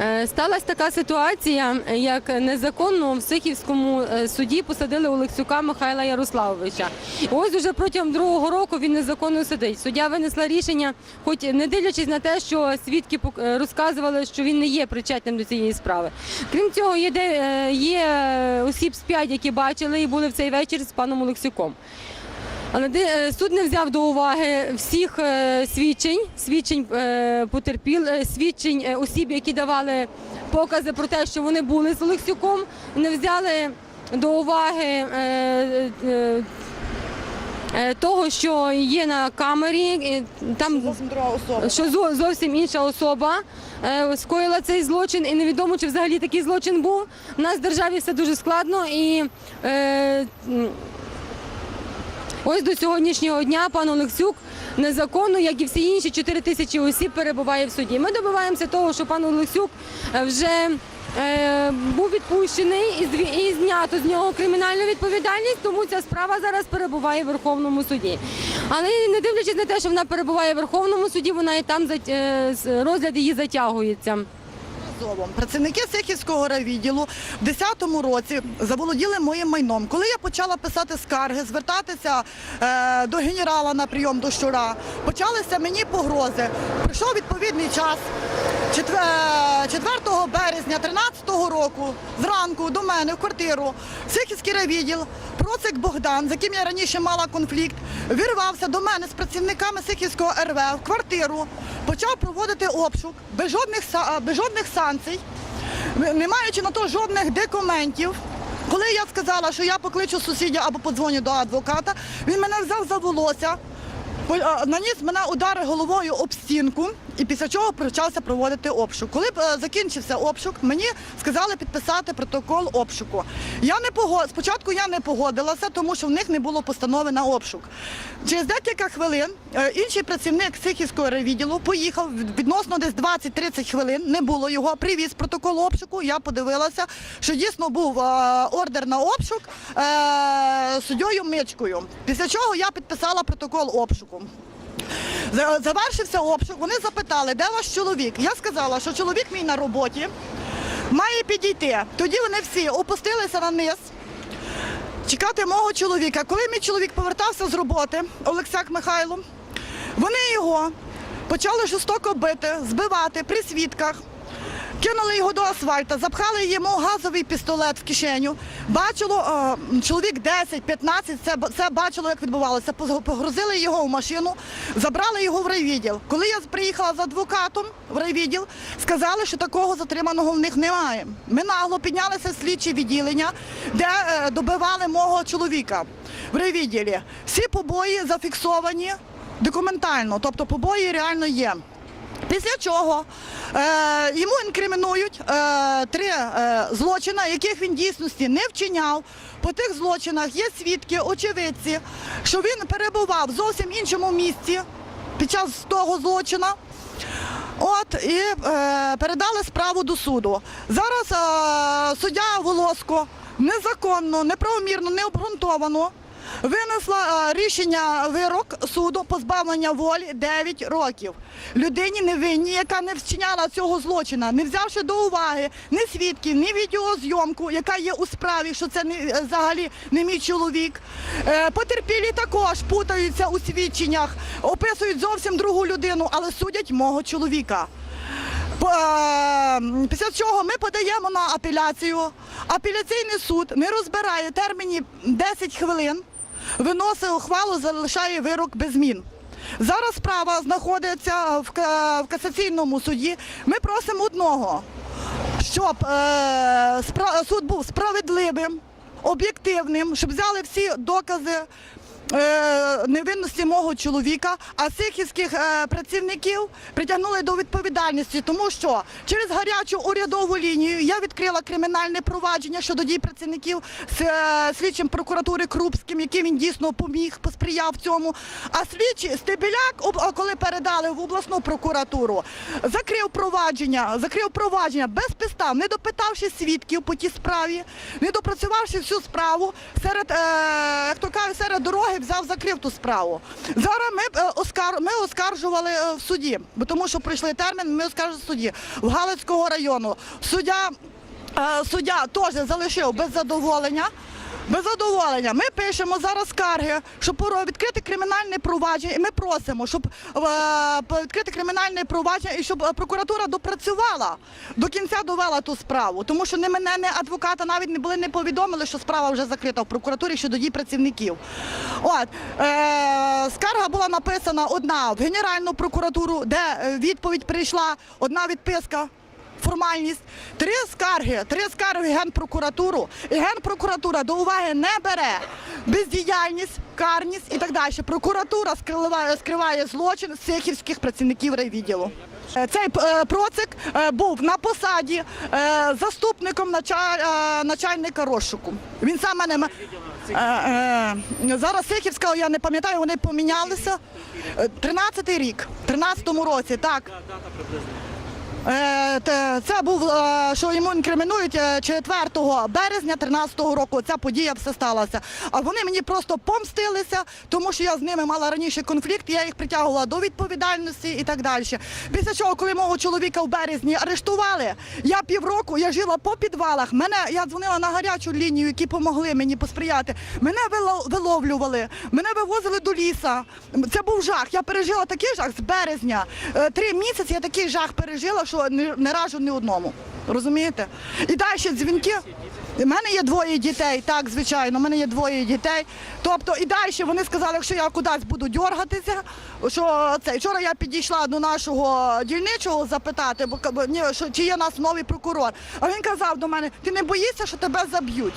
Е, Сталася така ситуація, як незаконно в Сихівському е, суді посадили Олексюка Михайла Ярославовича. Ось уже протягом другого року він незаконно сидить. Суддя винесла рішення, хоч не дивлячись на те, що свідки е, розказували, що він не є причетним до цієї справи. Крім цього, є, є осіб з п'ять, які бачили і були в цей вечір з паном Олексюком. Але е, суд не взяв до уваги всіх е, свідчень, свідчень е, потерпіл, свідчень осіб, які давали покази про те, що вони були з Олексюком, не взяли до уваги того, що є на камері. Там що зовсім інша особа скоїла цей злочин, і невідомо, чи взагалі такий злочин був. У нас в державі все дуже складно і. Ось до сьогоднішнього дня пан Олексюк незаконно, як і всі інші 4 тисячі осіб, перебуває в суді. Ми добиваємося того, що пан Олексюк е, вже е, був відпущений і, знято з нього кримінальну відповідальність, тому ця справа зараз перебуває в Верховному суді. Але не дивлячись на те, що вона перебуває в Верховному суді, вона і там е, розгляд її затягується. Азовом. Працівники Сихівського райвідділу в 10-му році заволоділи моїм майном. Коли я почала писати скарги, звертатися е, до генерала на прийом до щура, почалися мені погрози. Прийшов відповідний час. 4 березня 13-го року зранку до мене в квартиру Сихівський райвідділ, Процик Богдан, з яким я раніше мала конфлікт, вірвався до мене з працівниками Сихівського РВ в квартиру, почав проводити обшук без жодних, без жодних санкцій, не маючи на то жодних документів. Коли я сказала, що я покличу сусідя або подзвоню до адвоката, він мене взяв за волосся, наніс мене удари головою об стінку і після чого почався проводити обшук. Коли е, закінчився обшук, мені сказали підписати протокол обшуку. Я не погод... Спочатку я не погодилася, тому що в них не було постанови на обшук. Через декілька хвилин е, інший працівник Сихівського райвідділу поїхав відносно десь 20-30 хвилин. Не було його. Привіз протокол обшуку. Я подивилася, що дійсно був е, ордер на обшук суддєю Мичкою. Після чого я підписала протокол обшуку. За- Завершився обшук. Вони запитали, де ваш чоловік. Я сказала, що чоловік мій на роботі має підійти. Тоді вони всі опустилися на низ. Чекати мого чоловіка. Коли мій чоловік повертався з роботи, Олексак Михайло, вони його почали жорстоко бити, збивати при свідках. Кинули його до асфальта, запхали йому газовий пістолет в кишеню. Бачило е, чоловік 10-15, це, це бачило, як відбувалося. Пог- Погрузили його в машину, забрали його в райвідділ. Коли я приїхала з адвокатом в райвідділ, сказали, що такого затриманого в них немає. Ми нагло піднялися в слідчі відділення, де е, добивали мого чоловіка в райвідділі. Всі побої зафіксовані документально, тобто побої реально є. Після чого е, йому інкримінують е, три е, злочини, яких він дійсності не вчиняв. По тих злочинах є свідки, очевидці, що він перебував в зовсім іншому місці під час того злочина. От і е, передали справу до суду. Зараз е, суддя Волоско незаконно, неправомірно, необґрунтовано винесла е, рішення вирок суду позбавлення волі 9 років. Людині невинній, яка не вчиняла цього злочина, не взявши до уваги ні свідків, ні відеозйомку, яка є у справі, що це не, е, взагалі не мій чоловік. Е, потерпілі також путаються у свідченнях, описують зовсім другу людину, але судять мого чоловіка. Е, Після чого ми подаємо на апеляцію. Апеляційний суд не розбирає терміні 10 хвилин, виносить ухвалу, залишає вирок без змін. Зараз справа знаходиться в, касаційному суді. Ми просимо одного, щоб е, суд був справедливим, об'єктивним, щоб взяли всі докази невинності мого чоловіка, а сихівських е, працівників притягнули до відповідальності, тому що через гарячу урядову лінію я відкрила кримінальне провадження щодо дій працівників з е, слідчим прокуратури Крупським, яким він дійсно поміг, посприяв цьому. А слідчий Стебіляк, об- коли передали в обласну прокуратуру, закрив провадження, закрив провадження без підстав, не допитавши свідків по тій справі, не допрацювавши всю справу серед, е, як то кажуть, серед дороги взяв, закрив ту справу. Зараз ми, е, оскар... ми оскаржували е, в суді, тому що пройшли термін, ми оскаржували в суді в Галицького району. Суддя, е, суддя теж залишив без задоволення. Без задоволення. Ми пишемо зараз скарги, щоб відкрити кримінальне провадження. І ми просимо, щоб е, відкрити кримінальне провадження і щоб е, прокуратура допрацювала до кінця довела ту справу. Тому що ні мене, ні адвоката навіть не були не повідомили, що справа вже закрита в прокуратурі щодо дій працівників. От е, скарга була написана одна в Генеральну прокуратуру, де е, відповідь прийшла, одна відписка формальність. Три скарги, три скарги Генпрокуратуру. І Генпрокуратура до уваги не бере бездіяльність, карність і так далі. Прокуратура скриває, скриває злочин сихівських працівників райвідділу. Е, Цей е, процик е, був на посаді заступником начальника розшуку. Він сам мене зараз Сихівська, я не пам'ятаю, вони помінялися. Е, 13-й рік, 13-му році, так. Е, Це був, е, що йому інкримінують е, 4 березня 13-го року. Ця подія все сталася. А вони мені просто помстилися, тому що я з ними мала раніше конфлікт, я їх притягувала до відповідальності і так далі. Після чого, коли мого чоловіка в березні арештували, я півроку я жила по підвалах. Мене я дзвонила на гарячу лінію, які допомогли мені посприяти. Мене вило- виловлювали, мене вивозили до ліса. Це був жах. Я пережила такий жах з березня. Е, Три місяці я такий жах пережила, що не, раджу ні одному. Розумієте? І далі дзвінки. У мене є двоє дітей, так, звичайно, у мене є двоє дітей. Тобто і далі вони сказали, якщо я кудись буду дергатися, що це вчора я підійшла до нашого дільничого запитати, бо, ні, що чи є у нас новий прокурор. А він казав до мене: ти не боїшся, що тебе заб'ють?